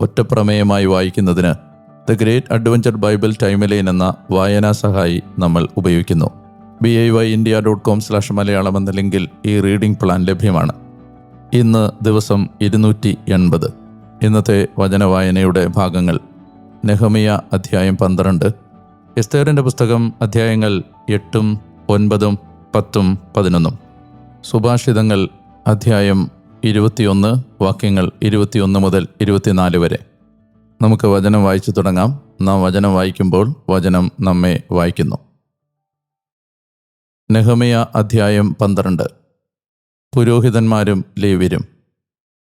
ഒറ്റപ്രമേയമായി വായിക്കുന്നതിന് the great adventure Bible timeline എന്ന വായനാ സഹായി നമ്മൾ ഉപയോഗിക്കുന്നു. B I Y India dot com slash Malayalam എന്ന ലിങ്കിൽ ഈ റീഡിംഗ് പ്ലാൻ ലഭ്യമാണ്. ഇന്ന് ദിവസം ഇരുന്നൂറ്റി എൺപത്. ഇന്നത്തെ വചനവായനയുടെ ഭാഗങ്ങൾ. നെഹമിയ അധ്യായം പന്ത്രണ്ട്. എസ്തേറിന്റെ പുസ്തകം അധ്യായങ്ങൾ എട്ടും ഒൻപതും പത്തും പതിനൊന്നും. സുഭാഷിതങ്ങൾ അധ്യായം ഇരുപത്തിയൊന്ന് വാക്യങ്ങൾ ഇരുപത്തിയൊന്ന് മുതൽ ഇരുപത്തിനാല് വരെ. നമുക്ക് വചനം വായിച്ചു തുടങ്ങാം. നാം വചനം വായിക്കുമ്പോൾ വചനം നമ്മെ വായിക്കുന്നു. നെഹമിയ അധ്യായം പന്ത്രണ്ട്. പുരോഹിതന്മാരും ലേവ്യരും.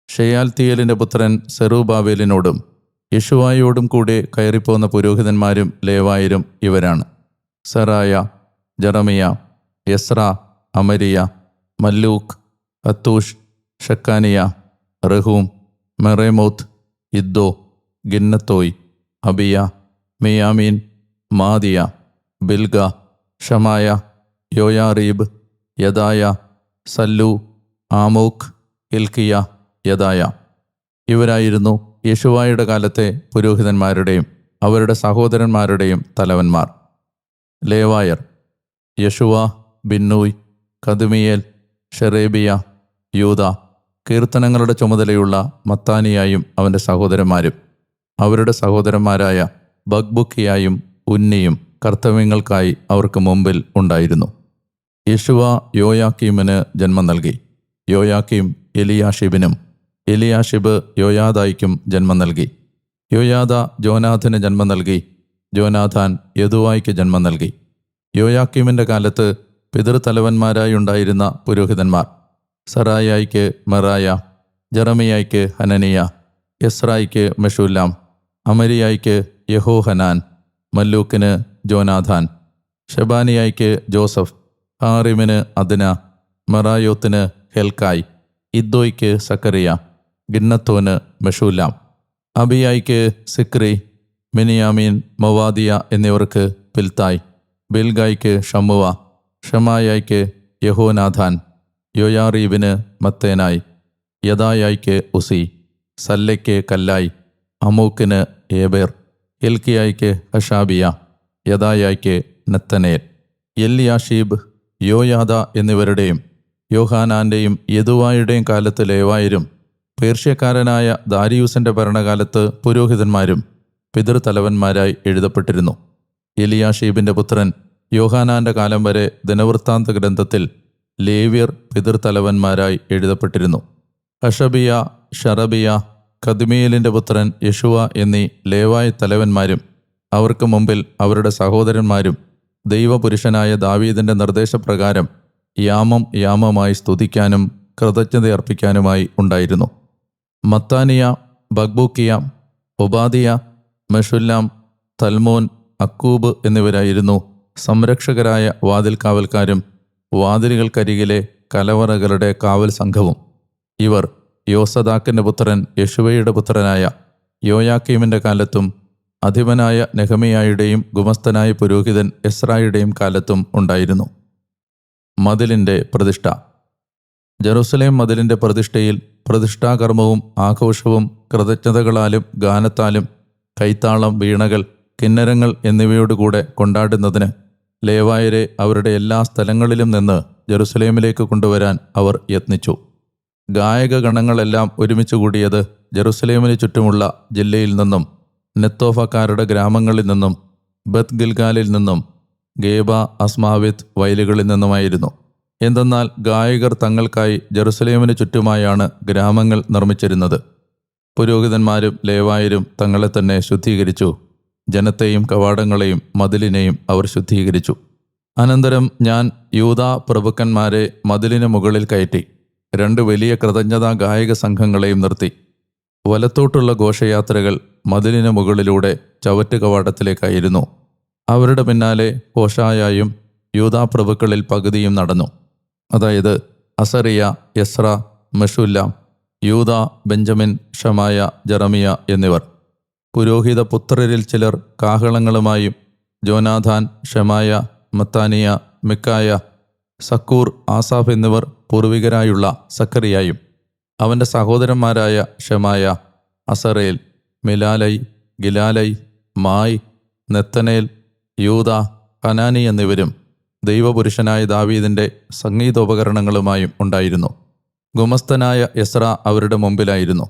ഷെയാൽത്തിയലിന്റെ പുത്രൻ സെറൂബാവേലിനോടും യശുവായോടും കൂടെ കയറിപ്പോന്ന പുരോഹിതന്മാരും ലേവായരും ഇവരാണ്. സറായ ജറമിയ യസ്ര അമരിയ മല്ലൂഖ് അത്തൂഷ് ഷക്കാനിയ റഹൂം മെറേമോത്ത് ഇദ്ദോ ഗിന്നത്തോയ് അബിയ മിയാമീൻ മാദിയ ബിൽഗ ഷമായ യോയാറീബ് യദായ സല്ലു ആമൂഖ് ഇൽക്കിയ യദായ. ഇവരായിരുന്നു യേശുവായുടെ കാലത്തെ പുരോഹിതന്മാരുടെയും അവരുടെ സഹോദരന്മാരുടെയും തലവന്മാർ. ലേവായർ യശുവ ബിന്നൂയ് കദുമിയേൽ ഷെറേബിയ യൂത കീർത്തനങ്ങളുടെ ചുമതലയുള്ള മത്താനിയായും അവന്റെ സഹോദരന്മാരും അവരുടെ സഹോദരന്മാരായ ബഗ്ബുക്കിയായും ഉന്നിയും കർത്തവ്യങ്ങൾക്കായി അവർക്ക് മുമ്പിൽ ഉണ്ടായിരുന്നു. യേശുവ യോയാക്കീമിന് ജന്മം നൽകി. യോയാക്കീം എലിയാഷിബിനും എലിയാഷിബ് യോയാദായിക്കും ജന്മം നൽകി. യോയാദ ജോനാഥന് ജന്മം നൽകി. ജോനാഥാൻ യദുവായിക്ക് ജന്മം നൽകി. യോയാക്കീമിന്റെ കാലത്ത് പിതൃതലവന്മാരായി ഉണ്ടായിരുന്ന പുരോഹിതന്മാർ സറായായിക്ക് മെറായ ജറമിയായിക്ക് ഹനനിയ യസ്രായിക്ക് മെഷുല്ലാം അമരിയായിക്ക് യഹോഹനാൻ മല്ലൂക്കിന് ജോനാഥാൻ ഷബാനിയായിക്ക് ജോസഫ് ഹാറിമിന് അദ്ന മെറായോത്തിന് ഹെൽക്കായ് ഇദ്ദോയ്ക്ക് സക്കറിയ ഗിന്നത്തോന് മെഷൂലാം അബിയായിക്ക് സിക്രി മിനിയാമീൻ മൊവാദിയ എന്നിവർക്ക് പിൽത്തായ് ബിൽഗായ്ക്ക് ഷമുവ ഷമായായ്ക്ക് യഹോനാഥാൻ യോയാറീബിന് മത്തേനായി യദായായ്ക്ക് ഉസി സല്ലയ്ക്ക് കല്ലായി അമൂക്കിന് ഏബേർ എൽക്കിയായ്ക്ക് ഹഷാബിയ യദായായ്ക്ക് നത്തനേൽ. എല്ലിയാഷീബ് യോയാദ എന്നിവരുടെയും യോഹാനാന്റെയും യദുവായുടെയും കാലത്ത് ലേവായരും പേർഷ്യക്കാരനായ ദാരിയൂസിന്റെ ഭരണകാലത്ത് പുരോഹിതന്മാരും പിതൃതലവന്മാരായി എഴുതപ്പെട്ടിരുന്നു. എലിയാഷീബിന്റെ പുത്രൻ യോഹാനാന്റെ കാലം വരെ ദിനവൃത്താന്ത ഗ്രന്ഥത്തിൽ ലേവ്യർ പിതൃതലവന്മാരായി എഴുതപ്പെട്ടിരുന്നു. ഹഷബിയ ഷറബിയ കദ്മിയലിന്റെ പുത്രൻ യഷുവ എന്നീ ലേവായ തലവന്മാരും അവർക്ക് മുമ്പിൽ അവരുടെ സഹോദരന്മാരും ദൈവപുരുഷനായ ദാവീദിന്റെ നിർദ്ദേശപ്രകാരം യാമം യാമമായി സ്തുതിക്കാനും കൃതജ്ഞതയർപ്പിക്കാനുമായി ഉണ്ടായിരുന്നു. മത്താനിയ ബഗ്ബൂക്കിയ ഒബാദിയ മെഷുല്ലാം തൽമോൻ അക്കൂബ് എന്നിവരായിരുന്നു സംരക്ഷകരായ വാതിൽ കാവൽക്കാരും വാതിലുകൾക്കരികിലെ കലവറകളുടെ കാവൽ സംഘവും ഇവർ യോസദാക്കിന്റെ പുത്രൻ യശുവയുടെ പുത്രനായ യോയാക്കീമിന്റെ കാലത്തും അധിപനായ നെഹമിയായുടെയും ഗുമസ്തനായ പുരോഹിതൻ എസ്രായുടെയും കാലത്തും ഉണ്ടായിരുന്നു. മതിലിന്റെ പ്രതിഷ്ഠ. ജെറുസലേം മതിലിന്റെ പ്രതിഷ്ഠയിൽ പ്രതിഷ്ഠാകർമ്മവും ആഘോഷവും കൃതജ്ഞതകളാലും ഗാനത്താലും കൈത്താളം വീണകൾ കിന്നരങ്ങൾ എന്നിവയോടുകൂടെ കൊണ്ടാടുന്നതിന് ലേവായരെ അവരുടെ എല്ലാ സ്ഥലങ്ങളിലും നിന്ന് ജെറുസലേമിലേക്ക് കൊണ്ടുവരാൻ അവർ യത്നിച്ചു. ഗായക ഗണങ്ങളെല്ലാം ഒരുമിച്ച് കൂടിയത് ജെറുസലേമിന് ചുറ്റുമുള്ള ജില്ലയിൽ നിന്നും നെത്തോഫക്കാരുടെ ഗ്രാമങ്ങളിൽ നിന്നും ബത്ത് ഗിൽഗാലിൽ നിന്നും ഗേബ അസ്മാവിത്ത് വയലുകളിൽ നിന്നുമായിരുന്നു. എന്തെന്നാൽ ഗായകർ തങ്ങൾക്കായി ജെറുസലേമിന് ചുറ്റുമായാണ് ഗ്രാമങ്ങൾ നിർമ്മിച്ചിരുന്നത്. പുരോഹിതന്മാരും ലേവായരും തങ്ങളെ തന്നെ ശുദ്ധീകരിച്ചു. ജനത്തെയും കവാടങ്ങളെയും മതിലിനെയും അവർ ശുദ്ധീകരിച്ചു. അനന്തരം ഞാൻ യൂതാ പ്രഭുക്കന്മാരെ മതിലിന് മുകളിൽ കയറ്റി രണ്ട് വലിയ കൃതജ്ഞതാ ഗായക സംഘങ്ങളെയും നിർത്തി. വലത്തോട്ടുള്ള ഘോഷയാത്രകൾ മതിലിന് മുകളിലൂടെ ചവറ്റ് കവാടത്തിലേക്കായിരുന്നു. അവരുടെ പിന്നാലെ ഹോഷായായും യൂതാപ്രഭുക്കളിൽ പകുതിയും നടന്നു. അതായത് അസറിയ യസ്ര മെഷുല്ലാം യൂത ബെഞ്ചമിൻ ഷമായ ജറമിയ എന്നിവർ. പുരോഹിത പുത്രരിൽ ചിലർ കാഹളങ്ങളുമായും Jonathan Shemaiah Mattaniah Micaiah Zaccur Asaph എന്നിവർ പൂർവികരായുള്ള സക്കറിയായും അവന്റെ സഹോദരന്മാരായ ഷമായ അസറേൽ മിലാലൈ ഗിലാലൈ മായി നെത്തനേൽ യൂത ഹനാനി എന്നിവരും ദൈവപുരുഷനായ ദാവീദിന്റെ സംഗീതോപകരണങ്ങളുമായും ഉണ്ടായിരുന്നു. ഗുമസ്തനായ എസ്ര അവരുടെ മുമ്പിലായിരുന്നു.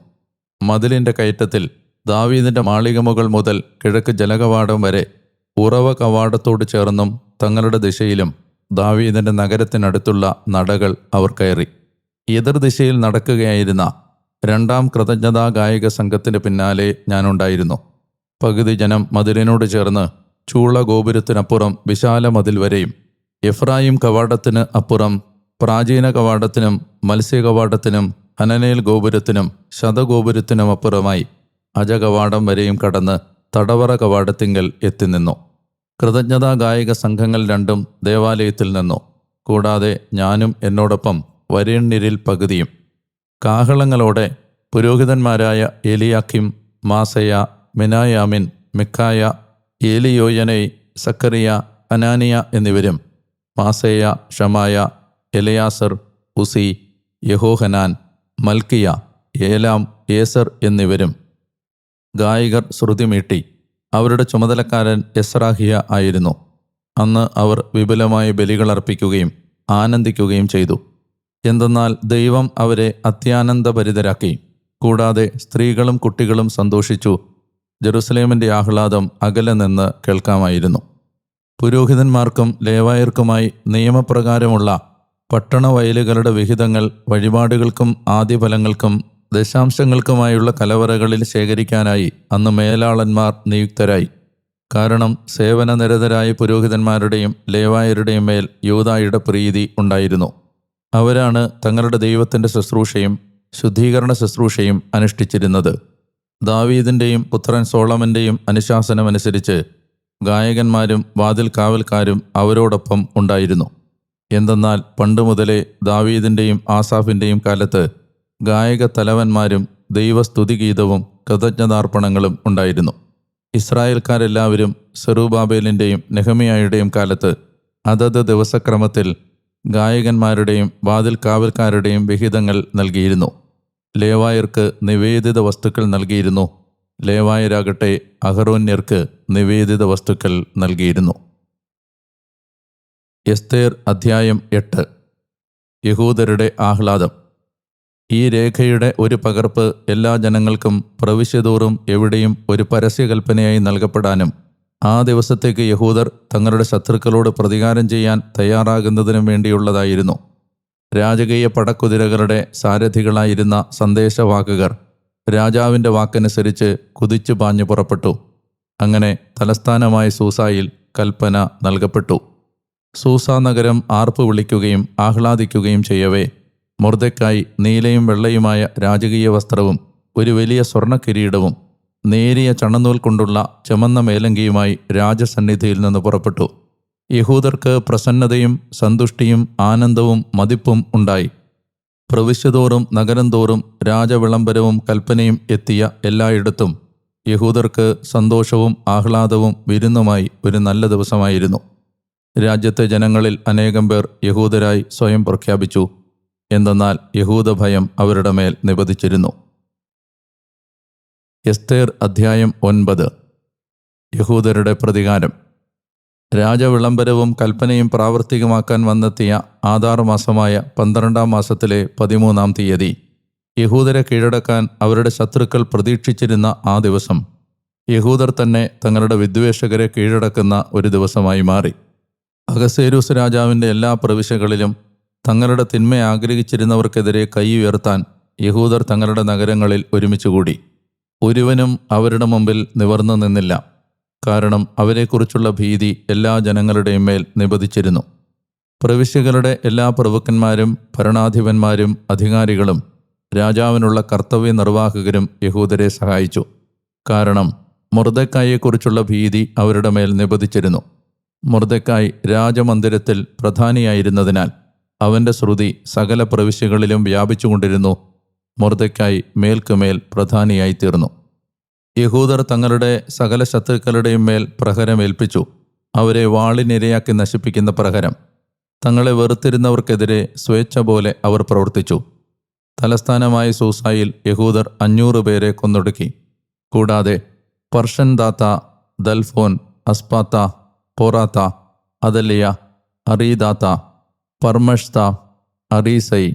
മതിലിന്റെ കയറ്റത്തിൽ ദാവീദിന്റെ മാളികമുകൾ മുതൽ കിഴക്ക് ജലകവാടം വരെ ഉറവ കവാടത്തോട് ചേർന്നും തങ്ങളുടെ ദിശയിലും ദാവീദിന്റെ നഗരത്തിനടുത്തുള്ള നടകൾ അവർ കയറി. എതിർദിശയിൽ നടക്കുകയായിരുന്ന രണ്ടാം കൃതജ്ഞതാ ഗായക സംഘത്തിന് പിന്നാലെ ഞാനുണ്ടായിരുന്നു പകുതി ജനം മതിലിനോട് ചേർന്ന് ചൂള ഗോപുരത്തിനപ്പുറം വിശാല മതിൽ വരെയും എഫ്രായിം കവാടത്തിന് അപ്പുറം പ്രാചീന കവാടത്തിനും മത്സ്യ കവാടത്തിനും ഹനനേൽ ഗോപുരത്തിനും ശതഗോപുരത്തിനും അപ്പുറമായി അജകവാടം വരെയും കടന്ന് തടവറ കവാടത്തിങ്കൽ എത്തിനിന്നു കൃതജ്ഞതാ ഗായിക സംഘങ്ങൾ രണ്ടും ദേവാലയത്തിൽ നിന്നു. കൂടാതെ ഞാനും എന്നോടൊപ്പം വരേണ്യരിൽ പകുതിയും. കാഹളങ്ങളോടെ പുരോഹിതന്മാരായ എലിയാക്കിം മാസയ മിനായാമിൻ മിക്കായ ഏലിയോയനൈ സക്കറിയ അനാനിയ എന്നിവരും മാസയ ഷമായ എലയാസർ ഉസി യഹോഹനാൻ മൽക്കിയ ഏലാം ഏസർ എന്നിവരും ഗായകർ ശ്രുതിമീട്ടി അവരുടെ ചുമതലക്കാരൻ എസ്രാഹിയ ആയിരുന്നു. അന്ന് അവർ വിപുലമായ ബലികൾ അർപ്പിക്കുകയും ആനന്ദിക്കുകയും ചെയ്തു. എന്തെന്നാൽ ദൈവം അവരെ അത്യാനന്ദഭരിതരാക്കി. കൂടാതെ സ്ത്രീകളും കുട്ടികളും സന്തോഷിച്ചു. ജെറുസലേമിന്റെ ആഹ്ലാദം അകലെ നിന്ന് കേൾക്കാമായിരുന്നു. പുരോഹിതന്മാർക്കും ലേവായർക്കുമായി നിയമപ്രകാരമുള്ള പട്ടണ വയലുകളുടെ വിഹിതങ്ങൾ വഴിപാടുകൾക്കും ആദ്യഫലങ്ങൾക്കും ദശാംശങ്ങൾക്കുമായുള്ള കലവറകളിൽ ശേഖരിക്കാനായി അന്ന് മേലാളന്മാർ നിയുക്തരായി. കാരണം സേവനനിരതരായ പുരോഹിതന്മാരുടെയും ലേവായരുടെയും മേൽ യൂതായുടെ പ്രീതി ഉണ്ടായിരുന്നു. അവരാണ് തങ്ങളുടെ ദൈവത്തിന്റെ ശുശ്രൂഷയും ശുദ്ധീകരണ ശുശ്രൂഷയും അനുഷ്ഠിച്ചിരുന്നത്. ദാവീദിന്റെയും പുത്രൻ സോളമന്റെയും അനുശാസനമനുസരിച്ച് ഗായകന്മാരും വാതിൽ കാവൽക്കാരും അവരോടൊപ്പം ഉണ്ടായിരുന്നു. എന്തെന്നാൽ പണ്ട് മുതലേ ദാവീദിന്റെയും ആസാഫിന്റെയും കാലത്ത് ഗായക തലവന്മാരും ദൈവസ്തുതിഗീതവും കൃതജ്ഞതാർപ്പണങ്ങളും ഉണ്ടായിരുന്നു. ഇസ്രായേൽക്കാരെല്ലാവരും സെറൂബാബേലിന്റെയും നെഹമിയായുടെയും കാലത്ത് അതത് ദിവസക്രമത്തിൽ ഗായകന്മാരുടെയും വാതിൽ കാവൽക്കാരുടെയും വിഹിതങ്ങൾ നൽകിയിരുന്നു. ലേവായർക്ക് നിവേദിത വസ്തുക്കൾ നൽകിയിരുന്നു. ലേവായരാകട്ടെ അഹറോന്യർക്ക് നിവേദിത വസ്തുക്കൾ നൽകിയിരുന്നു. എസ്തേർ അധ്യായം എട്ട്. യഹൂദരുടെ ആഹ്ലാദം. ഈ രേഖയുടെ ഒരു പകർപ്പ് എല്ലാ ജനങ്ങൾക്കും പ്രവിശ്യതോറും എവിടെയും ഒരു പരസ്യകൽപ്പനയായി നൽകപ്പെടാനും ആ ദിവസത്തേക്ക് യഹൂദർ തങ്ങളുടെ ശത്രുക്കളോട് പ്രതികാരം ചെയ്യാൻ തയ്യാറാകുന്നതിനും വേണ്ടിയുള്ളതായിരുന്നു. രാജകീയ പടക്കുതിരകളുടെ സാരഥികളായിരുന്ന സന്ദേശവാഹകർ രാജാവിന്റെ വാക്കനുസരിച്ച് കുതിച്ചു പാഞ്ഞു പുറപ്പെട്ടു. അങ്ങനെ തലസ്ഥാനമായ സൂസായിൽ കൽപ്പന നൽകപ്പെട്ടു. സൂസ നഗരം ആർപ്പ് വിളിക്കുകയും ആഹ്ലാദിക്കുകയും ചെയ്യവേ മൊർദക്കായി നീലയും വെള്ളയുമായ രാജകീയ വസ്ത്രവും ഒരു വലിയ സ്വർണ കിരീടവും നേരിയ ചണനൂൽ കൊണ്ടുള്ള ചുമന്ന മേലങ്കിയുമായി രാജസന്നിധിയിൽ നിന്ന് പുറപ്പെട്ടു. യഹൂദർക്ക് പ്രസന്നതയും സന്തുഷ്ടിയും ആനന്ദവും മതിപ്പും ഉണ്ടായി. പ്രവിശ്യതോറും നഗരം തോറും രാജവിളംബരവും കൽപ്പനയും എത്തിയ എല്ലായിടത്തും യഹൂദർക്ക് സന്തോഷവും ആഹ്ലാദവും വിരുന്നുമായി ഒരു നല്ല ദിവസമായിരുന്നു. രാജ്യത്തെ ജനങ്ങളിൽ അനേകം പേർ യഹൂദരായി സ്വയം പ്രഖ്യാപിച്ചു. എന്തെന്നാൽ യഹൂദഭയം അവരുടെ മേൽ നിപതിച്ചിരുന്നു. എസ്തേർ അധ്യായം ഒൻപത്. യഹൂദരുടെ പ്രതികാരം. രാജവിളംബരവും കൽപ്പനയും പ്രാവർത്തികമാക്കാൻ വന്നെത്തിയ ആധാർ മാസമായ പന്ത്രണ്ടാം മാസത്തിലെ പതിമൂന്നാം തീയതി യഹൂദരെ കീഴടക്കാൻ അവരുടെ ശത്രുക്കൾ പ്രതീക്ഷിച്ചിരുന്ന ആ ദിവസം യഹൂദർ തന്നെ തങ്ങളുടെ വിദ്വേഷകരെ കീഴടക്കുന്ന ഒരു ദിവസമായി മാറി. അഗസേരൂസ് രാജാവിന്റെ എല്ലാ പ്രവിശ്യകളിലും തങ്ങളുടെ തിന്മ ആഗ്രഹിച്ചിരുന്നവർക്കെതിരെ കൈ ഉയർത്താൻ യഹൂദർ തങ്ങളുടെ നഗരങ്ങളിൽ ഒരുമിച്ചുകൂടി ഒരുവനും അവരുടെ മുമ്പിൽ നിവർന്നു നിന്നില്ല. കാരണം അവരെക്കുറിച്ചുള്ള ഭീതി എല്ലാ ജനങ്ങളുടെയും മേൽ നിബദിച്ചിരുന്നു പ്രവിശ്യകളുടെ എല്ലാ പ്രഭുക്കന്മാരും ഭരണാധിപന്മാരും അധികാരികളും രാജാവിനുള്ള കർത്തവ്യ നിർവാഹകരും യഹൂദരെ സഹായിച്ചു. കാരണം മൊർദക്കായെക്കുറിച്ചുള്ള ഭീതി അവരുടെ മേൽ നിബദിച്ചിരുന്നു മൊർദക്കായ് രാജമന്ദിരത്തിൽ പ്രധാനിയായിരുന്നതിനാൽ അവന്റെ ശ്രുതി സകല പ്രവിശ്യകളിലും വ്യാപിച്ചുകൊണ്ടിരുന്നു. മൊർദക്കായ് മേൽക്കുമേൽ പ്രധാനിയായി തീർന്നു യഹൂദർ തങ്ങളുടെ സകല ശത്രുക്കളുടെയും മേൽ പ്രഹരമേൽപ്പിച്ചു അവരെ വാളിനിരയാക്കി നശിപ്പിക്കുന്ന പ്രഹരം. തങ്ങളെ വെറുത്തിരുന്നവർക്കെതിരെ സ്വേച്ഛ പോലെ അവർ പ്രവർത്തിച്ചു. തലസ്ഥാനമായ സൂസായിൽ യഹൂദർ അഞ്ഞൂറ് പേരെ കൊന്നൊടുക്കി. കൂടാതെ പർഷൻ ദാത്ത ദൽഫോൻ അസ്പാത്ത പോറാത്ത അദലിയ അറീദാത്ത പർമഷ്ത അറീസൈ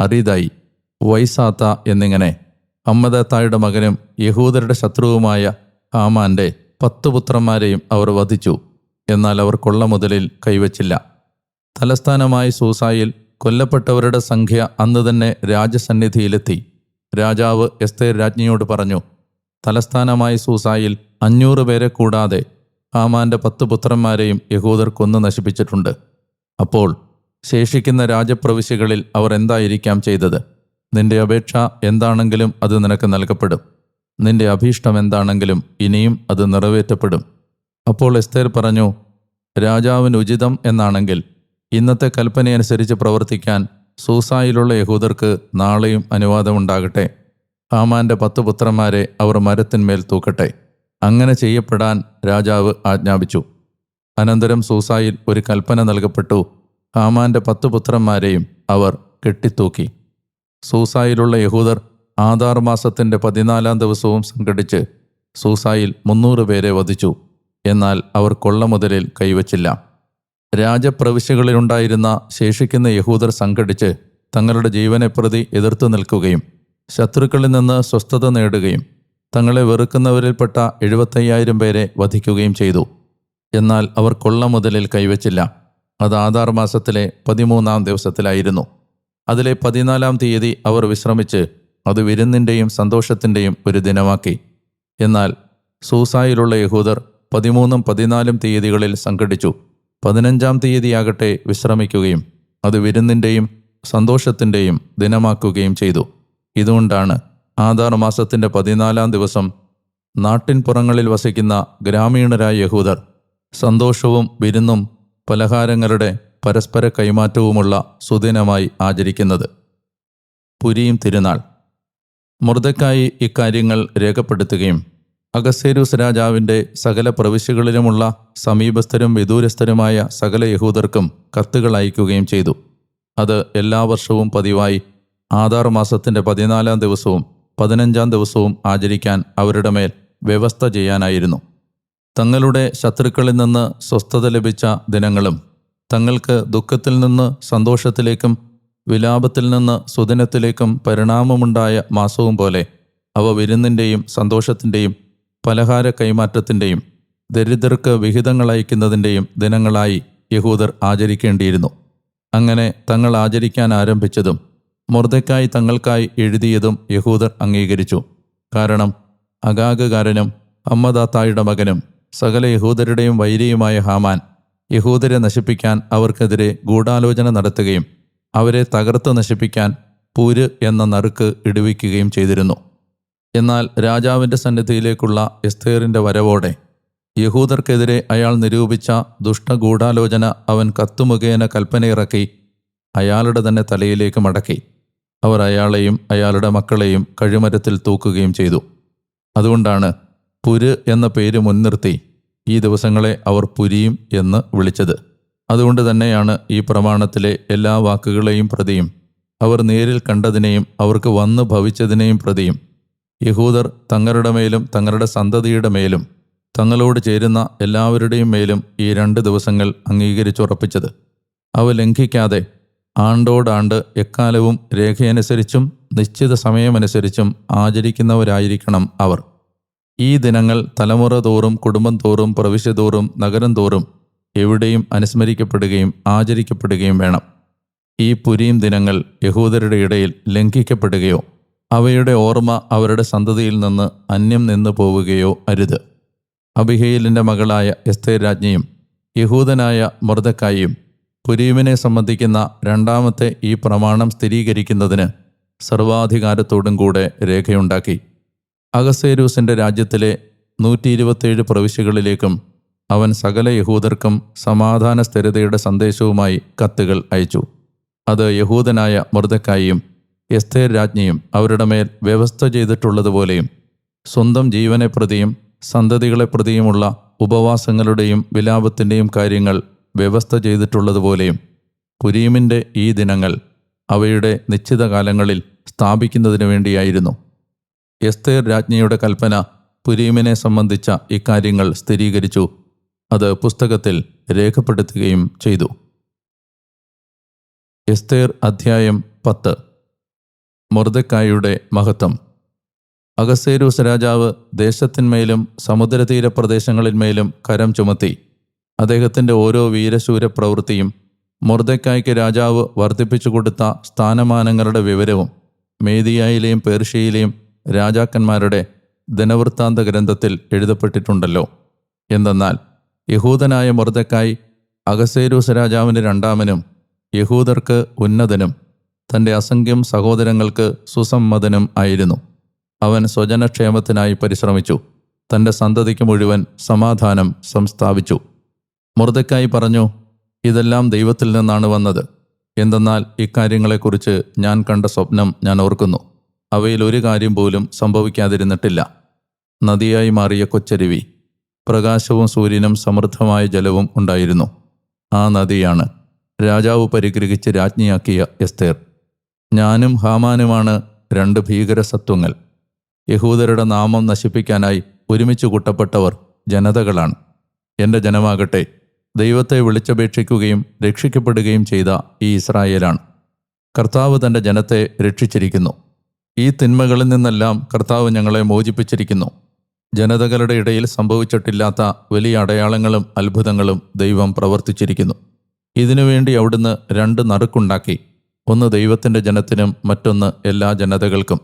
അറിതൈ വൈസാത്ത എന്നിങ്ങനെ അമ്മദത്തായുടെ മകനും യഹൂദരുടെ ശത്രുവുമായ ഹാമാന്റെ പത്തു പുത്രന്മാരെയും അവർ വധിച്ചു. എന്നാൽ അവർ കൊള്ള മുതലിൽ കൈവച്ചില്ല. തലസ്ഥാനമായ സൂസായിൽ കൊല്ലപ്പെട്ടവരുടെ സംഖ്യ അന്ന് തന്നെ രാജസന്നിധിയിലെത്തി. രാജാവ് എസ്തേർ രാജ്ഞിയോട് പറഞ്ഞു തലസ്ഥാനമായ സൂസായിൽ അഞ്ഞൂറ് പേരെ കൂടാതെ ഹാമാന്റെ പത്ത് പുത്രന്മാരെയും യഹൂദർ കൊന്നു നശിപ്പിച്ചിട്ടുണ്ട്. അപ്പോൾ ശേഷിക്കുന്ന രാജപ്രവിശ്യകളിൽ അവർ എന്തായിരിക്കാം ചെയ്തത്? നിന്റെ അപേക്ഷ എന്താണെങ്കിലും അത് നിനക്ക് നൽകപ്പെടും. നിന്റെ അഭീഷ്ടം എന്താണെങ്കിലും ഇനിയും അത് നിറവേറ്റപ്പെടും. അപ്പോൾ എസ്തേർ പറഞ്ഞു രാജാവിന് ഉചിതം എന്നാണെങ്കിൽ ഇന്നത്തെ കൽപ്പനയനുസരിച്ച് പ്രവർത്തിക്കാൻ സൂസായിലുള്ള യഹൂദർക്ക് നാളെയും അനുവാദമുണ്ടാകട്ടെ. ഹാമാന്റെ പത്ത് പുത്രന്മാരെ അവർ മരത്തിന്മേൽ തൂക്കട്ടെ. അങ്ങനെ ചെയ്യപ്പെടാൻ രാജാവ് ആജ്ഞാപിച്ചു. അനന്തരം സൂസായിൽ ഒരു കൽപ്പന നൽകപ്പെട്ടു. ഹാമാന്റെ പത്ത് പുത്രന്മാരെയും അവർ കെട്ടിത്തൂക്കി. സൂസായിലുള്ള യഹൂദർ ആധാർ മാസത്തിന്റെ പതിനാലാം ദിവസവും സംഘടിച്ച് സൂസായിൽ മുന്നൂറ് പേരെ വധിച്ചു. എന്നാൽ അവർ കൊള്ള മുതലിൽ കൈവച്ചില്ല. രാജപ്രവിശ്യകളിലുണ്ടായിരുന്ന ശേഷിക്കുന്ന യഹൂദർ സംഘടിച്ച് തങ്ങളുടെ ജീവനെ പ്രതി എതിർത്തു നിൽക്കുകയും ശത്രുക്കളിൽ നിന്ന് സ്വസ്ഥത നേടുകയും തങ്ങളെ വെറുക്കുന്നവരിൽപ്പെട്ട എഴുപത്തയ്യായിരം പേരെ വധിക്കുകയും ചെയ്തു. എന്നാൽ അവർ കൊള്ള മുതലിൽ കൈവച്ചില്ല. അത് ആധാർ മാസത്തിലെ പതിമൂന്നാം ദിവസത്തിലായിരുന്നു. അതിലെ പതിനാലാം തീയതി അവർ വിശ്രമിച്ച് അത് വിരുന്നിന്റെയും സന്തോഷത്തിന്റെയും ഒരു ദിനമാക്കി. എന്നാൽ സൂസായിലുള്ള യഹൂദർ പതിമൂന്നും പതിനാലും തീയതികളിൽ സംഘടിച്ചു. പതിനഞ്ചാം തീയതിയാകട്ടെ വിശ്രമിക്കുകയും അത് വിരുന്നിന്റെയും സന്തോഷത്തിന്റെയും ദിനമാക്കുകയും ചെയ്തു. ഇതുകൊണ്ടാണ് ആധാർ മാസത്തിന്റെ പതിനാലാം ദിവസം നാട്ടിൻപുറങ്ങളിൽ വസിക്കുന്ന ഗ്രാമീണരായ യഹൂദർ സന്തോഷവും വിരുന്നും പലഹാരങ്ങളുടെ പരസ്പര കൈമാറ്റവുമുള്ള സുദിനമായി ആചരിക്കുന്നത്. പുരിയും തിരുനാൾ. മുർദക്കായി ഇക്കാര്യങ്ങൾ രേഖപ്പെടുത്തുകയും അഗസ്തേരൂസ് രാജാവിന്റെ സകല പ്രവിശ്യകളിലുമുള്ള സമീപസ്ഥരും വിദൂരസ്ഥരുമായ സകല യഹൂദർക്കും കത്തുകൾ അയക്കുകയും ചെയ്തു. അത് എല്ലാ വർഷവും പതിവായി ആധാർ മാസത്തിന്റെ പതിനാലാം ദിവസവും പതിനഞ്ചാം ദിവസവും ആചരിക്കാൻ അവരുടെ മേൽ വ്യവസ്ഥ ചെയ്യാനായിരുന്നു. തങ്ങളുടെ ശത്രുക്കളിൽ നിന്ന് സ്വസ്ഥത ലഭിച്ച ദിനങ്ങളും തങ്ങൾക്ക് ദുഃഖത്തിൽ നിന്ന് സന്തോഷത്തിലേക്കും വിലാപത്തിൽ നിന്ന് സുദിനത്തിലേക്കും പരിണാമമുണ്ടായ മാസവും പോലെ അവ വിരുന്നിന്റെയും സന്തോഷത്തിന്റെയും പലഹാര കൈമാറ്റത്തിന്റെയും ദരിദ്രർക്ക് വിഹിതങ്ങൾ അയക്കുന്നതിന്റെയും ദിനങ്ങളായി യഹൂദർ ആചരിക്കേണ്ടിയിരുന്നു. അങ്ങനെ തങ്ങൾ ആചരിക്കാൻ ആരംഭിച്ചതും മൊർദക്കായി തങ്ങൾക്കായി എഴുതിയതും യഹൂദർ അംഗീകരിച്ചു. കാരണം അഗാഗകാരനും അമ്മദാത്തായുടെ മകനും സകല യഹൂദരുടെയും വൈരിയുമായ ഹാമാൻ യഹൂദരെ നശിപ്പിക്കാൻ അവർക്കെതിരെ ഗൂഢാലോചന നടത്തുകയും അവരെ തകർത്ത് നശിപ്പിക്കാൻ പൂര് എന്ന നറുക്ക് ഇടിവിക്കുകയും ചെയ്തിരുന്നു. എന്നാൽ രാജാവിന്റെ സന്നിധിയിലേക്കുള്ള എസ്തേറിന്റെ വരവോടെ യഹൂദർക്കെതിരെ അയാൾ നിരൂപിച്ച ദുഷ്ടഗൂഢാലോചന അവൻ കത്തുമുഖേന കൽപ്പനയിറക്കി അയാളുടെ തന്നെ തലയിലേക്ക് മടക്കി. അവർ അയാളെയും അയാളുടെ മക്കളെയും കഴിമരത്തിൽ തൂക്കുകയും ചെയ്തു. അതുകൊണ്ടാണ് പുര് എന്ന പേര് മുൻനിർത്തി ഈ ദിവസങ്ങളെ അവർ പുരിയും എന്ന് വിളിച്ചത്. അതുകൊണ്ട് തന്നെയാണ് ഈ പ്രമാണത്തിലെ എല്ലാ വാക്കുകളെയും പ്രതിയും. അവർ നേരിൽ കണ്ടതിനെയും അവർക്ക് വന്നു ഭവിച്ചതിനെയും പ്രതിയും. യഹൂദർ തങ്ങളുടെ മേലും തങ്ങളുടെ സന്തതിയുടെ മേലും തങ്ങളോട് ചേരുന്ന എല്ലാവരുടെയും മേലും ഈ രണ്ട് ദിവസങ്ങൾ അംഗീകരിച്ചുറപ്പിച്ചത്. അവ ലംഘിക്കാതെ ആണ്ടോടാണ്ട് എക്കാലവും രേഖയനുസരിച്ചും നിശ്ചിത സമയമനുസരിച്ചും ആചരിക്കുന്നവരായിരിക്കണം അവർ. ഈ ദിനങ്ങൾ തലമുറ തോറും കുടുംബം തോറും പ്രവിശ്യ തോറും നഗരം തോറും എവിടെയും അനുസ്മരിക്കപ്പെടുകയും ആചരിക്കപ്പെടുകയും വേണം. ഈ പുരിയും ദിനങ്ങൾ യഹൂദരുടെ ഇടയിൽ ലംഘിക്കപ്പെടുകയോ അവയുടെ ഓർമ്മ അവരുടെ സന്തതിയിൽ നിന്ന് അന്യം നിന്നു പോവുകയോ അരുത്. അബിഹയിലിന്റെ മകളായ എസ്തേ രാജ്ഞിയും യഹൂദനായ മർദക്കായും പുരീമിനെ സംബന്ധിക്കുന്ന രണ്ടാമത്തെ ഈ പ്രമാണം സ്ഥിരീകരിക്കുന്നതിന് സർവാധികാരത്തോടും കൂടെ രേഖയുണ്ടാക്കി. അഗസേരൂസിന്റെ രാജ്യത്തിലെ നൂറ്റി ഇരുപത്തേഴ് പ്രവിശ്യകളിലേക്കും അവൻ സകല യഹൂദർക്കും സമാധാന സ്ഥിരതയുടെ സന്ദേശവുമായി കത്തുകൾ അയച്ചു. അത് യഹൂദനായ മൃതക്കായിയും എസ്തേർ രാജ്ഞിയും അവരുടെ മേൽ വ്യവസ്ഥ ചെയ്തിട്ടുള്ളതുപോലെയും സ്വന്തം ജീവനെ പ്രതിയും സന്തതികളെ പ്രതിയുമുള്ള ഉപവാസങ്ങളുടെയും വിലാപത്തിന്റെയും കാര്യങ്ങൾ വ്യവസ്ഥ ചെയ്തിട്ടുള്ളതുപോലെയും പുരീമിന്റെ ഈ ദിനങ്ങൾ അവയുടെ നിശ്ചിത കാലങ്ങളിൽ സ്ഥാപിക്കുന്നതിനു വേണ്ടിയായിരുന്നു. എസ്തേർ രാജ്ഞിയുടെ കൽപ്പന പുരീമിനെ സംബന്ധിച്ച ഇക്കാര്യങ്ങൾ സ്ഥിരീകരിച്ചു. അത് പുസ്തകത്തിൽ രേഖപ്പെടുത്തുകയും ചെയ്തു. എസ്തേർ അധ്യായം പത്ത്. മൊർദക്കായുടെ മഹത്വം. അഗസ്തേരൂസ് രാജാവ് ദേശത്തിന്മേലും സമുദ്രതീര പ്രദേശങ്ങളിന്മേലും കരം ചുമത്തി. അദ്ദേഹത്തിന്റെ ഓരോ വീരശൂര പ്രവൃത്തിയും മൊർദക്കായ്ക്ക് രാജാവ് വർദ്ധിപ്പിച്ചു കൊടുത്ത സ്ഥാനമാനങ്ങളുടെ വിവരവും മേദിയയിലെയും പേർഷ്യയിലെയും രാജാക്കന്മാരുടെ ദിനവൃത്താന്ത ഗ്രന്ഥത്തിൽ എഴുതപ്പെട്ടിട്ടുണ്ടല്ലോ. എന്തെന്നാൽ യഹൂദനായ മൊർദക്കായി അഗസേരൂസ് രാജാവിന് രണ്ടാമനും യഹൂദർക്ക് ഉന്നതനും തന്റെ അസംഖ്യം സഹോദരങ്ങൾക്ക് സുസമ്മതനും ആയിരുന്നു. അവൻ സ്വജനക്ഷേമത്തിനായി പരിശ്രമിച്ചു. തന്റെ സന്തതിക്ക് മുഴുവൻ സമാധാനം സംസ്ഥാപിച്ചു. മുർദക്കായി പറഞ്ഞു ഇതെല്ലാം ദൈവത്തിൽ നിന്നാണ് വന്നത്. എന്തെന്നാൽ ഇക്കാര്യങ്ങളെക്കുറിച്ച് ഞാൻ കണ്ട സ്വപ്നം ഞാൻ ഓർക്കുന്നു. അവയിൽ ഒരു കാര്യം പോലും സംഭവിക്കാതിരുന്നിട്ടില്ല. നദിയായി മാറിയ കൊച്ചരുവി പ്രകാശവും സൂര്യനും സമൃദ്ധമായ ജലവും ഉണ്ടായിരുന്നു. ആ നദിയാണ് രാജാവ് പരിഗ്രഹിച്ച് രാജ്ഞിയാക്കിയ എസ്തേർ. ഞാനും ഹാമാനുമാണ് രണ്ട് ഭീകര സത്വങ്ങൾ യഹൂദരുടെ നാമം നശിപ്പിക്കാനായി ഒരുമിച്ച് കൂട്ടപ്പെട്ടവർ ജനതകളാണ്. എന്റെ ജനമാകട്ടെ ദൈവത്തെ വിളിച്ചപേക്ഷിക്കുകയും രക്ഷിക്കപ്പെടുകയും ചെയ്ത ഈ ഇസ്രായേലാണ്. കർത്താവ് തന്റെ ജനത്തെ രക്ഷിച്ചിരിക്കുന്നു. ഈ തിന്മകളിൽ നിന്നെല്ലാം കർത്താവ് ഞങ്ങളെ മോചിപ്പിച്ചിരിക്കുന്നു. ജനതകളുടെ ഇടയിൽ സംഭവിച്ചിട്ടില്ലാത്ത വലിയ അടയാളങ്ങളും അത്ഭുതങ്ങളും ദൈവം പ്രവർത്തിച്ചിരിക്കുന്നു. ഇതിനുവേണ്ടി അവിടുന്ന് രണ്ട് നറുക്കുണ്ടാക്കി ഒന്ന് ദൈവത്തിന്റെ ജനത്തിനും മറ്റൊന്ന് എല്ലാ ജനതകൾക്കും.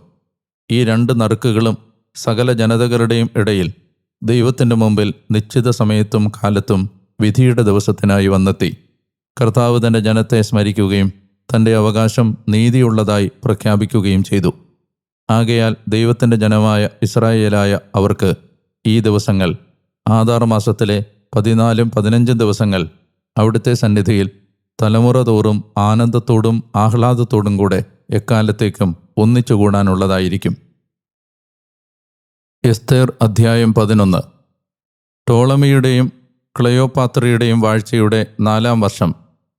ഈ രണ്ട് നറുക്കുകളും സകല ജനതകളുടെയും ഇടയിൽ ദൈവത്തിന്റെ മുമ്പിൽ നിശ്ചിത സമയത്തും കാലത്തും വിധിയുടെ ദിവസത്തിനായി വന്നെത്തി. കർത്താവ് തന്റെ ജനത്തെ സ്മരിക്കുകയും തന്റെ അവകാശം നീതിയുള്ളതായി പ്രഖ്യാപിക്കുകയും ചെയ്തു. ആകയാൽ ദൈവത്തിന്റെ ജനമായ ഇസ്രായേലായ അവർക്ക് ഈ ദിവസങ്ങൾ ആധാർ മാസത്തിലെ പതിനാലും പതിനഞ്ചും ദിവസങ്ങൾ അവിടുത്തെ സന്നിധിയിൽ തലമുറ തോറും ആനന്ദത്തോടും ആഹ്ലാദത്തോടും കൂടെ എക്കാലത്തേക്കും ഒന്നിച്ചുകൂടാനുള്ളതായിരിക്കും എസ്തേർ അധ്യായം പതിനൊന്ന്. ടോളമിയുടെയും ക്ലയോപാത്രയുടെയും വാഴ്ചയുടെ നാലാം വർഷം.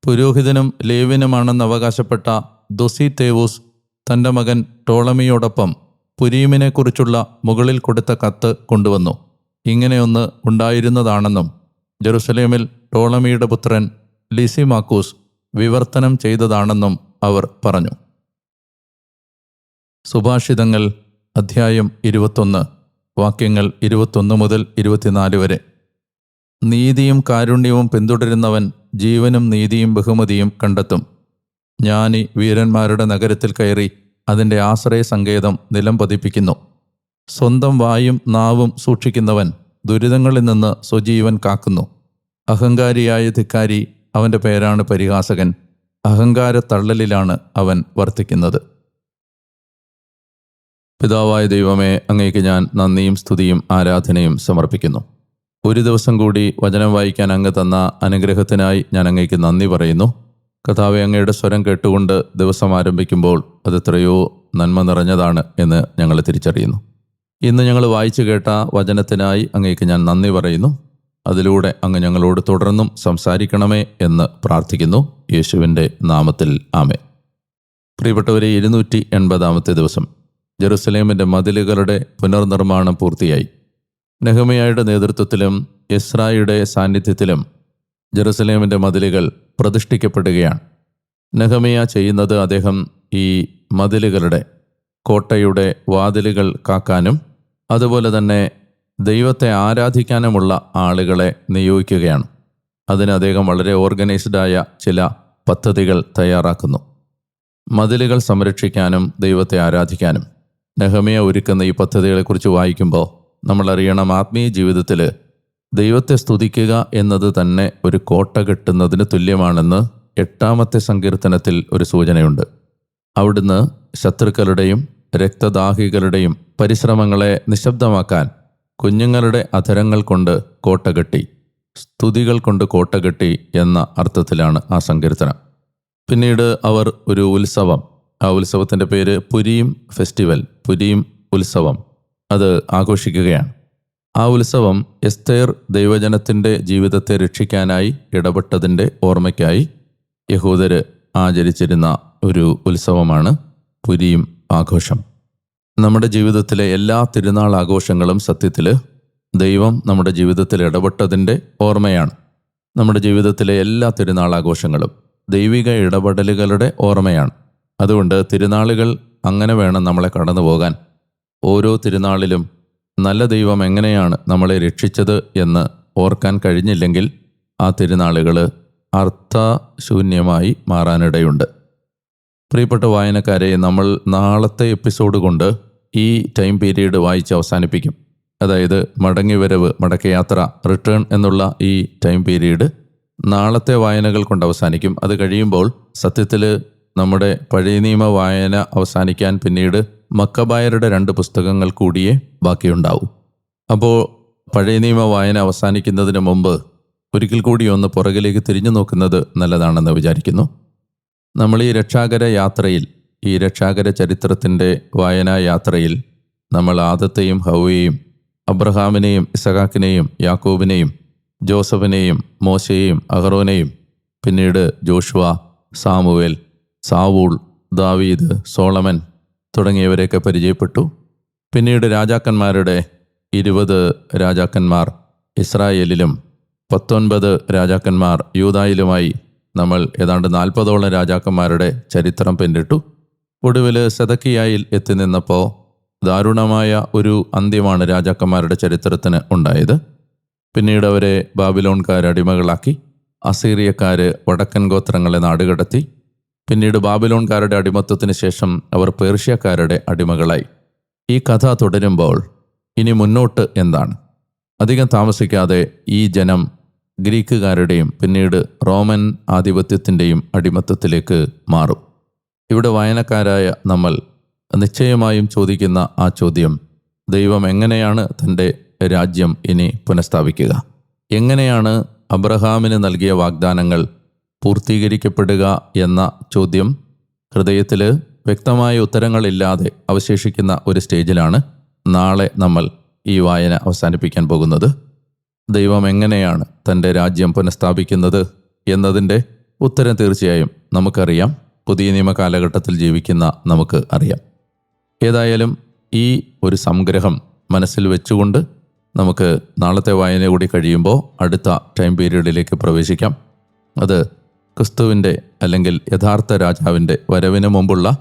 പുരോഹിതനും ലേവിനുമാണെന്ന് അവകാശപ്പെട്ട ദൊസീതേവൂസ് തന്റെ മകൻ ടോളമിയോടൊപ്പം പുരീമിനെക്കുറിച്ചുള്ള മുകളിൽ കൊടുത്ത കത്ത് കൊണ്ടുവന്നു. ഇങ്ങനെയൊന്ന് ഉണ്ടായിരുന്നതാണെന്നും ജെറുസലേമിൽ ടോളമിയുടെ പുത്രൻ ലിസിമാക്കൂസ് വിവർത്തനം ചെയ്തതാണെന്നും അവർ പറഞ്ഞു. സുഭാഷിതങ്ങൾ അധ്യായം ഇരുപത്തൊന്ന് വാക്യങ്ങൾ ഇരുപത്തൊന്ന് മുതൽ ഇരുപത്തിനാല് വരെ. നീതിയും കാരുണ്യവും പിന്തുടരുന്നവൻ ജീവനും നീതിയും ബഹുമതിയും കണ്ടെത്തും. ജ്ഞാനി വീരന്മാരുടെ നഗരത്തിൽ കയറി അതിന്റെ ആശ്രയ സങ്കേതം നിലം പതിപ്പിക്കുന്നു. സ്വന്തം വായും നാവും സൂക്ഷിക്കുന്നവൻ ദുരിതങ്ങളിൽ നിന്ന് സ്വജീവൻ കാക്കുന്നു. അഹങ്കാരിയായ ധിക്കാരി അവന്റെ പേരാണ് പരിഹാസകൻ. അഹങ്കാര തള്ളലിലാണ് അവൻ വർത്തിക്കുന്നത്. പിതാവായ ദൈവമേ അങ്ങേക്ക് ഞാൻ നന്ദിയും സ്തുതിയും ആരാധനയും സമർപ്പിക്കുന്നു. ഒരു ദിവസം കൂടി വചനം വായിക്കാൻ അങ്ങ് തന്ന അനുഗ്രഹത്തിനായി ഞാൻ അങ്ങേക്ക് നന്ദി പറയുന്നു. കഥാവെ അങ്ങയുടെ സ്വരം കേട്ടുകൊണ്ട് ദിവസം ആരംഭിക്കുമ്പോൾ അത് എത്രയോ നന്മ നിറഞ്ഞതാണ് എന്ന് ഞങ്ങൾ തിരിച്ചറിയുന്നു. ഇന്ന് ഞങ്ങൾ വായിച്ചു കേട്ട വചനത്തിനായി അങ്ങേക്ക് ഞാൻ നന്ദി പറയുന്നു. അതിലൂടെ അങ്ങ് ഞങ്ങളോട് തുടർന്നും സംസാരിക്കണമേ എന്ന് പ്രാർത്ഥിക്കുന്നു. യേശുവിന്റെ നാമത്തിൽ ആമേ പ്രിയപ്പെട്ടവരെ ഇരുന്നൂറ്റി എൺപതാമത്തെ ദിവസം ജെറുസലേമിന്റെ മതിലുകളുടെ പുനർനിർമ്മാണം പൂർത്തിയായി. നെഹമയായുടെ നേതൃത്വത്തിലും ഇസ്രായുടെ സാന്നിധ്യത്തിലും ജെറുസലേമിന്റെ മതിലുകൾ പ്രതിഷ്ഠിക്കപ്പെടുകയാണ്. നെഹമിയ ചെയ്യുന്നത് അദ്ദേഹം ഈ മതിലുകളുടെ കോട്ടയുടെ വാതിലുകൾ കാക്കാനും അതുപോലെ തന്നെ ദൈവത്തെ ആരാധിക്കാനുമുള്ള ആളുകളെ നിയോഗിക്കുകയാണ്. അതിന് അദ്ദേഹം വളരെ ഓർഗനൈസ്ഡായ ചില പദ്ധതികൾ തയ്യാറാക്കുന്നു. മതിലുകൾ സംരക്ഷിക്കാനും ദൈവത്തെ ആരാധിക്കാനും. നെഹമിയ ഒരുക്കുന്ന ഈ പദ്ധതികളെക്കുറിച്ച് വായിക്കുമ്പോൾ നമ്മളറിയണം ആത്മീയ ജീവിതത്തിൽ ദൈവത്തെ സ്തുതിക്കുക എന്നത് തന്നെ ഒരു കോട്ട കെട്ടുന്നതിന് തുല്യമാണെന്ന് എട്ടാമത്തെ സങ്കീർത്തനത്തിൽ ഒരു സൂചനയുണ്ട്. അവിടുന്ന് ശത്രുക്കളുടെയും രക്തദാഹികളുടെയും പരിശ്രമങ്ങളെ നിശബ്ദമാക്കാൻ കുഞ്ഞുങ്ങളുടെ അധരങ്ങൾ കൊണ്ട് കോട്ട കെട്ടി സ്തുതികൾ കൊണ്ട് കോട്ട കെട്ടി എന്ന അർത്ഥത്തിലാണ് ആ സങ്കീർത്തനം. പിന്നീട് അവർ ഒരു ഉത്സവം. ആ ഉത്സവത്തിന്റെ പേര് പുരിയും ഫെസ്റ്റിവൽ പുരിയും ഉത്സവം. അത് ആഘോഷിക്കുകയാണ്. ആ ഉത്സവം എസ്തേർ ദൈവജനത്തിന്റെ ജീവിതത്തെ രക്ഷിക്കാനായി ഇടപെട്ടതിന്റെ ഓർമ്മയ്ക്കായി യഹൂദര് ആചരിച്ചിരുന്ന ഒരു ഉത്സവമാണ് പുരിയും ആഘോഷം. നമ്മുടെ ജീവിതത്തിലെ എല്ലാ തിരുനാൾ ആഘോഷങ്ങളും സത്യത്തിൽ ദൈവം നമ്മുടെ ജീവിതത്തിൽ ഇടപെട്ടതിന്റെ ഓർമ്മയാണ്. നമ്മുടെ ജീവിതത്തിലെ എല്ലാ തിരുനാൾ ആഘോഷങ്ങളും ദൈവിക ഇടപെടലുകളുടെ ഓർമ്മയാണ്. അതുകൊണ്ട് തിരുനാളുകൾ അങ്ങനെ വേണം നമ്മളെ കടന്നു പോകാൻ ഓരോ തിരുനാളിലും നല്ല ദൈവം എങ്ങനെയാണ് നമ്മളെ രക്ഷിച്ചത് എന്ന് ഓർക്കാൻ കഴിഞ്ഞില്ലെങ്കിൽ ആ തിരുനാളുകൾ അർത്ഥശൂന്യമായി മാറാനിടയുണ്ട്. പ്രിയപ്പെട്ട വായനക്കാരെ നമ്മൾ നാളത്തെ എപ്പിസോഡ് കൊണ്ട് ഈ ടൈം പീരീഡ് വായിച്ച് അവസാനിപ്പിക്കും. അതായത് മടങ്ങിവരവ് മടക്കയാത്ര റിട്ടേൺ എന്നുള്ള ഈ ടൈം പീരീഡ് നാളത്തെ വായനകൾ കൊണ്ട് അവസാനിക്കും. അത് കഴിയുമ്പോൾ സത്യത്തിൽ നമ്മുടെ പഴയ നിയമ വായന അവസാനിക്കാൻ പിന്നീട് മക്കബായരുടെ രണ്ട് പുസ്തകങ്ങൾ കൂടിയേ ബാക്കിയുണ്ടാവും. അപ്പോൾ പഴയ നിയമ വായന അവസാനിക്കുന്നതിന് മുമ്പ് ഒരിക്കൽ കൂടി ഒന്ന് പുറകിലേക്ക് തിരിഞ്ഞു നോക്കുന്നത് നല്ലതാണെന്ന് വിചാരിക്കുന്നു. നമ്മൾ ഈ രക്ഷാകര യാത്രയിൽ ഈ രക്ഷാകര ചരിത്രത്തിന്റെ വായനാ യാത്രയിൽ നമ്മൾ ആദത്തെയും ഹൗവയെയും അബ്രഹാമിനെയും ഇസഹാക്കിനെയും യാക്കോബിനെയും ജോസഫിനെയും മോശയെയും അഹറോനെയും പിന്നീട് ജോഷുവ സാമുവേൽ സാവൂൾ ദാവീദ് സോളമൻ തുടങ്ങിയവരെയൊക്കെ പരിചയപ്പെട്ടു. പിന്നീട് രാജാക്കന്മാരുടെ ഇരുപത് രാജാക്കന്മാർ ഇസ്രായേലിലും പത്തൊൻപത് രാജാക്കന്മാർ യൂതായിലുമായി നമ്മൾ ഏതാണ്ട് നാൽപ്പതോളം രാജാക്കന്മാരുടെ ചരിത്രം പിന്നിട്ടു. ഒടുവിൽ സെതക്കിയായിൽ എത്തി നിന്നപ്പോൾ ദാരുണമായ ഒരു അന്ത്യമാണ് രാജാക്കന്മാരുടെ ചരിത്രത്തിന് ഉണ്ടായത്. പിന്നീട് അവരെ ബാബിലോൺകാർ അടിമകളാക്കി അസീറിയക്കാർ വടക്കൻ ഗോത്രങ്ങളെ നാടുകടത്തി പിന്നീട് ബാബിലോൺകാരുടെ അടിമത്വത്തിന് ശേഷം അവർ പേർഷ്യക്കാരുടെ അടിമകളായി. ഈ കഥ തുടരുമ്പോൾ ഇനി മുന്നോട്ട് എന്താണ്? അധികം താമസിക്കാതെ ഈ ജനം ഗ്രീക്കുകാരുടെയും പിന്നീട് റോമൻ ആധിപത്യത്തിന്റെയും അടിമത്തത്തിലേക്ക് മാറും. ഇവിടെ വായനക്കാരായ നമ്മൾ നിശ്ചയമായും ചോദിക്കുന്ന ആ ചോദ്യം ദൈവം എങ്ങനെയാണ് തന്റെ രാജ്യം ഇനി പുനഃസ്ഥാപിക്കുക? എങ്ങനെയാണ് അബ്രഹാമിന് നൽകിയ വാഗ്ദാനങ്ങൾ പൂർത്തീകരിക്കപ്പെടുക എന്ന ചോദ്യം ഹൃദയത്തിൽ വ്യക്തമായ ഉത്തരങ്ങളില്ലാതെ അവശേഷിക്കുന്ന ഒരു സ്റ്റേജിലാണ് നാളെ നമ്മൾ ഈ വായന അവസാനിപ്പിക്കാൻ പോകുന്നത്. ദൈവം എങ്ങനെയാണ് തന്റെ രാജ്യം പുനഃസ്ഥാപിക്കുന്നത് എന്നതിന്റെ ഉത്തരം തീർച്ചയായും നമുക്കറിയാം. പുതിയ നിയമ കാലഘട്ടത്തിൽ ജീവിക്കുന്ന നമുക്ക് അറിയാം. ഏതായാലും ഈ ഒരു സംഗ്രഹം മനസ്സിൽ വെച്ചുകൊണ്ട് നമുക്ക് നാളത്തെ വായന കൂടി കഴിയുമ്പോൾ അടുത്ത ടൈം പീരീഡിലേക്ക് പ്രവേശിക്കാം. അത് ക്രിസ്തുവിന്റെ അല്ലെങ്കിൽ യഥാർത്ഥ രാജാവിന്റെ വരവിന് മുമ്പുള്ള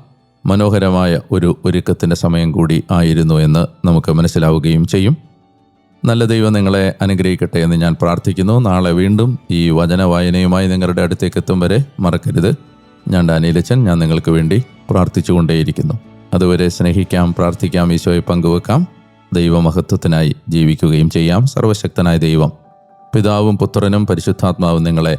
മനോഹരമായ ഒരു ഒരുക്കത്തിന്റെ സമയം കൂടി ആയിരുന്നു എന്ന് നമുക്ക് മനസ്സിലാവുകയും ചെയ്യും. നല്ല ദൈവം നിങ്ങളെ അനുഗ്രഹിക്കട്ടെ എന്ന് ഞാൻ പ്രാർത്ഥിക്കുന്നു. നാളെ വീണ്ടും ഈ വചന വായനയുമായി നിങ്ങളുടെ അടുത്തേക്ക് എത്തും വരെ മറക്കരുത്. ഞാൻ ഡാനിയിലച്ചൻ ഞാൻ നിങ്ങൾക്ക് വേണ്ടി പ്രാർത്ഥിച്ചുകൊണ്ടേയിരിക്കുന്നു. അതുവരെ സ്നേഹിക്കാം പ്രാർത്ഥിക്കാം ഈശോയെ പങ്കുവെക്കാം. ദൈവമഹത്വത്തിനായി ജീവിക്കുകയും ചെയ്യാം. സർവശക്തനായ ദൈവം പിതാവും പുത്രനും പരിശുദ്ധാത്മാവും നിങ്ങളെ